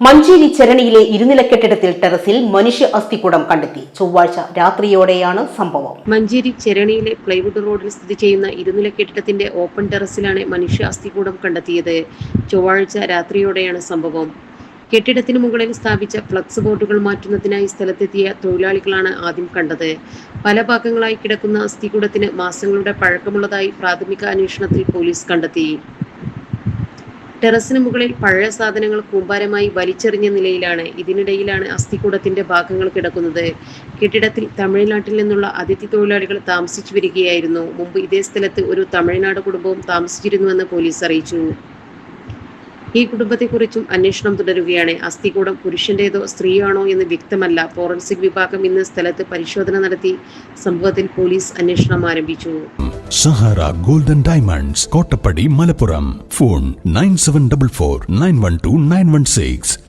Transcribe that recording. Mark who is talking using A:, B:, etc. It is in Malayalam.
A: മഞ്ചേരി ചരണിയിലെ ഇരുനില കെട്ടിടത്തിൽ ടെറസിൽ മനുഷ്യ അസ്ഥികൂടം കണ്ടെത്തി. ചൊവ്വാഴ്ച രാത്രിയോടെയാണ് സംഭവം.
B: മഞ്ചേരി ചെരണിയിലെ പ്ലൈവുഡ് റോഡിൽ സ്ഥിതി ചെയ്യുന്ന ഇരുനില കെട്ടിടത്തിന്റെ ഓപ്പൺ ടെറസിലാണ് മനുഷ്യ അസ്ഥികൂടം കണ്ടെത്തിയത്. ചൊവ്വാഴ്ച രാത്രിയോടെയാണ് സംഭവം. കെട്ടിടത്തിന് മുകളിൽ സ്ഥാപിച്ച ഫ്ലക്സ് ബോർഡുകൾ മാറ്റുന്നതിനായി സ്ഥലത്തെത്തിയ തൊഴിലാളികളാണ് ആദ്യം കണ്ടത്. പല ഭാഗങ്ങളായി കിടക്കുന്ന അസ്ഥികൂടത്തിന് മാസങ്ങളുടെ പഴക്കമുള്ളതായി പ്രാഥമിക അന്വേഷണത്തിൽ പോലീസ് കണ്ടെത്തി. ടെറസിന് മുകളിൽ പഴയ സാധനങ്ങൾ കൂമ്പാരമായി വലിച്ചെറിഞ്ഞ നിലയിലാണ്. ഇതിനിടയിലാണ് അസ്ഥികൂടത്തിന്റെ ഭാഗങ്ങൾ കിടക്കുന്നത്. കെട്ടിടത്തിൽ തമിഴ്നാട്ടിൽ നിന്നുള്ള അതിഥി തൊഴിലാളികൾ താമസിച്ചു വരികയായിരുന്നു. മുമ്പ് ഇതേ സ്ഥലത്ത് ഒരു തമിഴ്നാട് കുടുംബവും താമസിച്ചിരുന്നുവെന്ന് പോലീസ് അറിയിച്ചു. ഈ കുടുംബത്തെക്കുറിച്ചും അന്വേഷണം തുടരുകയാണ്. അസ്ഥികൂടം പുരുഷന്റേതോ സ്ത്രീയാണോ എന്ന് വ്യക്തമല്ല. ഫോറൻസിക് വിഭാഗം ഇന്ന് സ്ഥലത്ത് പരിശോധന നടത്തി സംഭവത്തിൽ പോലീസ് അന്വേഷണം ആരംഭിച്ചു.
C: Sahara Golden Diamonds Kottappadi Malappuram. Phone nine seven double four nine one two nine one six.